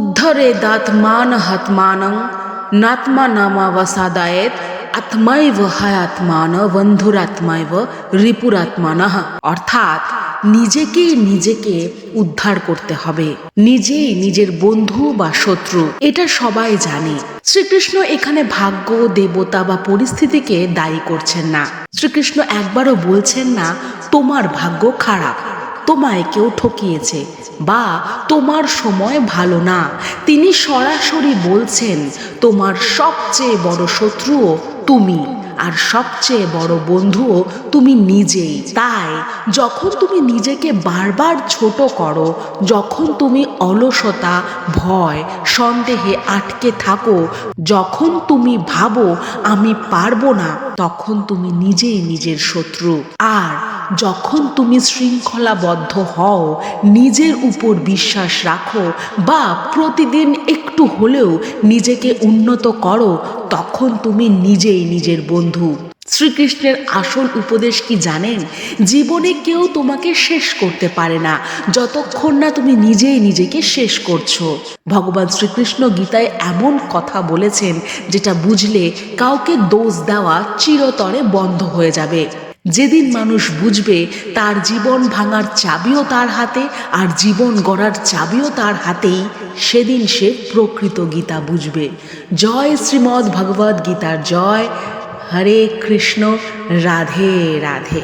উদ্ধরে দাতমান হাতমানং নাত্মা নামাবসাদায়েত আত্মাইব হায়াত্মান, বন্ধুরাত্মাইব রিপুরাত্মানহ অর্থাৎ নিজেকে নিজেকে উদ্ধার করতে হবে, নিজেই নিজের বন্ধু বা শত্রু, এটা সবাই জানে। শ্রীকৃষ্ণ এখানে ভাগ্য, দেবতা বা পরিস্থিতিকে দায়ী করছেন না। শ্রীকৃষ্ণ একবারও বলছেন না, তোমার ভাগ্য খারাপ। তোমায় কেউ ঠকিয়েছে বা তোমার সময় ভালো না। তিনি সরাসরি বলছেন, তোমার সবচেয়ে বড় শত্রুও তুমি, আর সবচেয়ে বড় বন্ধুও তুমি নিজেই। তাই যখন তুমি নিজেকে বারবার ছোট করো, যখন তুমি অলসতা, ভয়, সন্দেহে আটকে থাকো, যখন তুমি ভাবো, আমি পারব না, তখন তুমি নিজেই নিজের শত্রু। আর যখন তুমি শৃঙ্খলাবদ্ধ হও, নিজের উপর বিশ্বাস রাখো বা প্রতিদিন একটু হলেও নিজেকে উন্নত করো, তখন তুমি নিজেই নিজের বন্ধু। শ্রীকৃষ্ণের আসল উপদেশ কি জানেন? জীবনে কেউ তোমাকে শেষ করতে পারে না, যতক্ষণ না তুমি নিজেই নিজেকে শেষ করছ। ভগবান শ্রীকৃষ্ণ গীতায় এমন কথা বলেছেন, যেটা বুঝলে কাউকে দোষ দেওয়া চিরতরে বন্ধ হয়ে যাবে। যেদিন মানুষ বুঝবে তার জীবন ভাঙার চাবিও তার হাতে আর জীবন গড়ার চাবিও তার হাতেই, সেদিন সে প্রকৃত গীতা বুঝবে। জয় শ্রীমদ্ ভগবদ্ গীতার জয়। হরে কৃষ্ণ, রাধে রাধে।